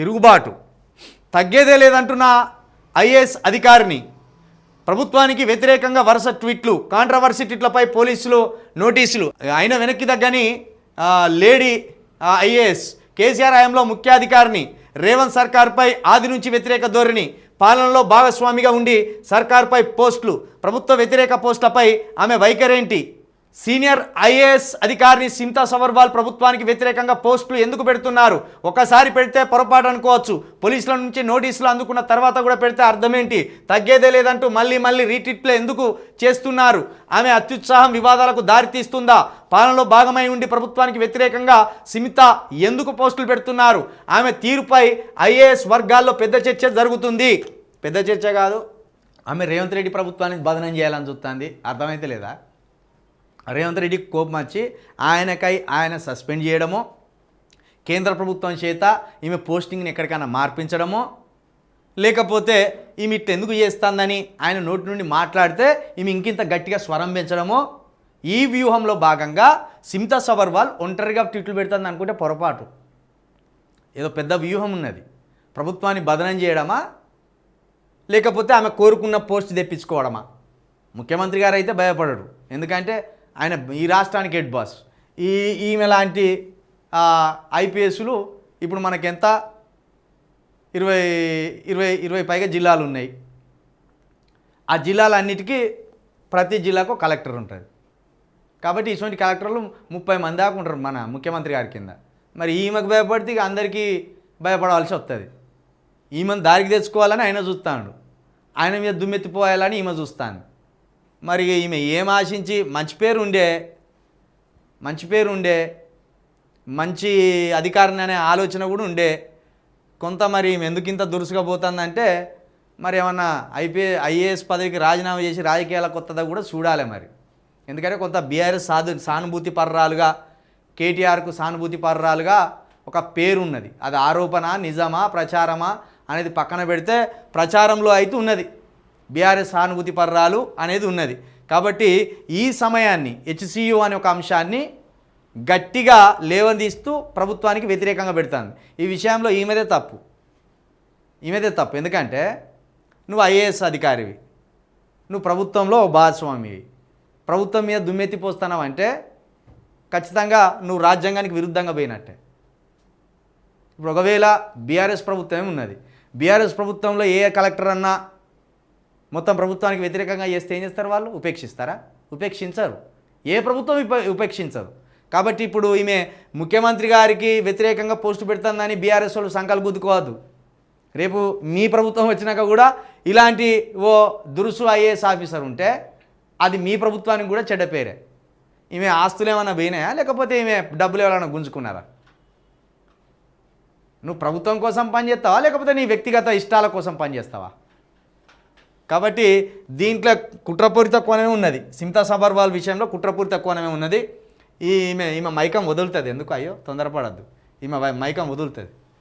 తిరుగుబాటు. తగ్గేదే లేదంటున్న ఐఏఎస్ అధికారిని. ప్రభుత్వానికి వ్యతిరేకంగా వరుస ట్వీట్లు కాంట్రవర్సీ ట్వీట్లపై పోలీసులు నోటీసులు. ఆయన వెనక్కి తగ్గని లేడీ ఐఏఎస్ కేసీఆర్ హయాంలో ముఖ్యాధికారిని రేవంత్ సర్కార్పై ఆది నుంచి వ్యతిరేక ధోరణి పాలనలో భాగస్వామిగా ఉండి సర్కార్పై పోస్టులు ప్రభుత్వ వ్యతిరేక పోస్టులపై ఆమె వైఖరేంటి సీనియర్ ఐఏఎస్ అధికారిని సింతా సవర్వాల్ ప్రభుత్వానికి వ్యతిరేకంగా పోస్టులు ఎందుకు పెడుతున్నారు? ఒకసారి పెడితే పొరపాటు అనుకోవచ్చు. పోలీసుల నుంచి నోటీసులు అందుకున్న తర్వాత కూడా పెడితే అర్థమేంటి? తగ్గేదే లేదంటూ మళ్ళీ మళ్ళీ రీట్వీట్లు ఎందుకు చేస్తున్నారు? ఆమె అత్యుత్సాహం వివాదాలకు దారితీస్తుందా పాలనలో భాగమై ఉండి ప్రభుత్వానికి వ్యతిరేకంగా సిమిత ఎందుకు పోస్టులు పెడుతున్నారు? ఆమె తీరుపై ఐఏఎస్ వర్గాల్లో పెద్ద చర్చ జరుగుతుంది. పెద్ద చర్చ కాదు ఆమె రేవంత్ రెడ్డి ప్రభుత్వానికి బదనం చేయాలని చూస్తుంది. అర్థమైతే లేదా? రేవంత్ రెడ్డికి కోపం వచ్చి ఆయనకై ఆయన సస్పెండ్ చేయడమో కేంద్ర ప్రభుత్వం చేత ఈమె పోస్టింగ్ని ఎక్కడికైనా మార్పించడమో లేకపోతే ఈమె ఇట్ ఎందుకు చేస్తుందని ఆయన నోటి నుండి మాట్లాడితే ఈమె ఇంకింత గట్టిగా స్వరం పెంచడమో ఈ వ్యూహంలో భాగంగా సిమితా సబర్వాల్ ఒంటరిగా ట్విట్లు పెడుతుంది అనుకుంటే పొరపాటు. ఏదో పెద్ద వ్యూహం ఉన్నది. ప్రభుత్వాన్ని బదనం చేయడమా? లేకపోతే ఆమె కోరుకున్న పోస్ట్ తెప్పించుకోవడమా? ముఖ్యమంత్రి గారు అయితే భయపడరు. ఎందుకంటే ఆయన ఈ రాష్ట్రానికి హెడ్ బాస్. ఈ ఈమె లాంటి ఐపీఎస్లు ఇప్పుడు మనకెంత? ఇరవై ఇరవై ఇరవై పైగా జిల్లాలు ఉన్నాయి. ఆ జిల్లాలన్నిటికీ ప్రతి జిల్లాకు కలెక్టర్ ఉంటుంది కాబట్టి ఇటువంటి కలెక్టర్లు ముప్పై మంది దాకా ఉంటారు మన ముఖ్యమంత్రి గారి కింద. మరి ఈమెకు భయపడితే ఇక అందరికీ భయపడవలసి వస్తుంది ఈమెను దారికి తెచ్చుకోవాలని ఆయన చూస్తాడు. ఆయన మీద దుమ్మెత్తిపోయాలని ఈమె చూస్తాను. మరి ఈమె ఏం ఆశించి మంచి పేరు ఉండే మంచి పేరు ఉండే మంచి అధికారిని అనే ఆలోచన కూడా ఉండే. కొంత మరి ఈమె ఎందుకు ఇంత దురుసుగా పోతుందంటే మరి ఏమన్నా ఐపీ ఐఏఎస్ పదవికి రాజీనామా చేసి రాజకీయాలకు కొత్తదా కూడా చూడాలి మరి. ఎందుకంటే కొంత బీఆర్ఎస్ సాధు సానుభూతి పర్రాలుగా కేటీఆర్కు సానుభూతి పర్రాలుగా ఒక పేరు ఉన్నది అది ఆరోపణ నిజమా ప్రచారమా అనేది పక్కన పెడితే ప్రచారంలో అయితే ఉన్నది. బీఆర్ఎస్ సానుభూతి పర్రాలు అనేది ఉన్నది. కాబట్టి ఈ సమయాన్ని హెచ్సియు అనే ఒక అంశాన్ని గట్టిగా లేవదీస్తూ ప్రభుత్వానికి వ్యతిరేకంగా పెడుతుంది. ఈ విషయంలో ఈమెదే తప్పు. ఈమెదే తప్పు. ఎందుకంటే నువ్వు ఐఏఎస్ అధికారివి. నువ్వు ప్రభుత్వంలో భాగస్వామివి. ప్రభుత్వం మీద దుమ్మెత్తి పోస్తున్నావు అంటే ఖచ్చితంగా నువ్వు రాజ్యాంగానికి విరుద్ధంగా పోయినట్టే. ఇప్పుడు ఒకవేళ బీఆర్ఎస్ ప్రభుత్వమే ఉన్నది. బీఆర్ఎస్ ప్రభుత్వంలో ఏ కలెక్టర్ అన్నా మొత్తం ప్రభుత్వానికి వ్యతిరేకంగా చేస్తే ఏం చేస్తారు వాళ్ళు? ఉపేక్షిస్తారా? ఉపేక్షించరు. ఏ ప్రభుత్వం ఉపేక్షించదు. కాబట్టి ఇప్పుడు ఈమె ముఖ్యమంత్రి గారికి వ్యతిరేకంగా పోస్టు పెడుతుందని బీఆర్ఎస్ వాళ్ళు సంకల్ప గుద్దుకోవద్దు. రేపు మీ ప్రభుత్వం వచ్చినాక కూడా ఇలాంటి ఓ దురుసు ఐఏఎస్ ఆఫీసర్ ఉంటే అది మీ ప్రభుత్వానికి కూడా చెడ్డ పేరే. ఈమె ఆస్తులు ఏమైనా పోయినాయా? లేకపోతే ఈమె డబ్బులు ఏమైనా గుంజుకున్నారా? నువ్వు ప్రభుత్వం కోసం పనిచేస్తావా? లేకపోతే నీ వ్యక్తిగత ఇష్టాల కోసం పనిచేస్తావా? కాబట్టి దీంట్లో కుట్రపూరిత కోణమే ఉన్నది. సింతా సబర్వాల్ విషయంలో కుట్రపూరిత కోణమే ఉన్నది. ఈ ఈమె ఈమె మైకం వదులుతుంది. ఎందుకు? అయ్యో తొందరపడద్దు. ఈమె మైకం వదులుతుంది.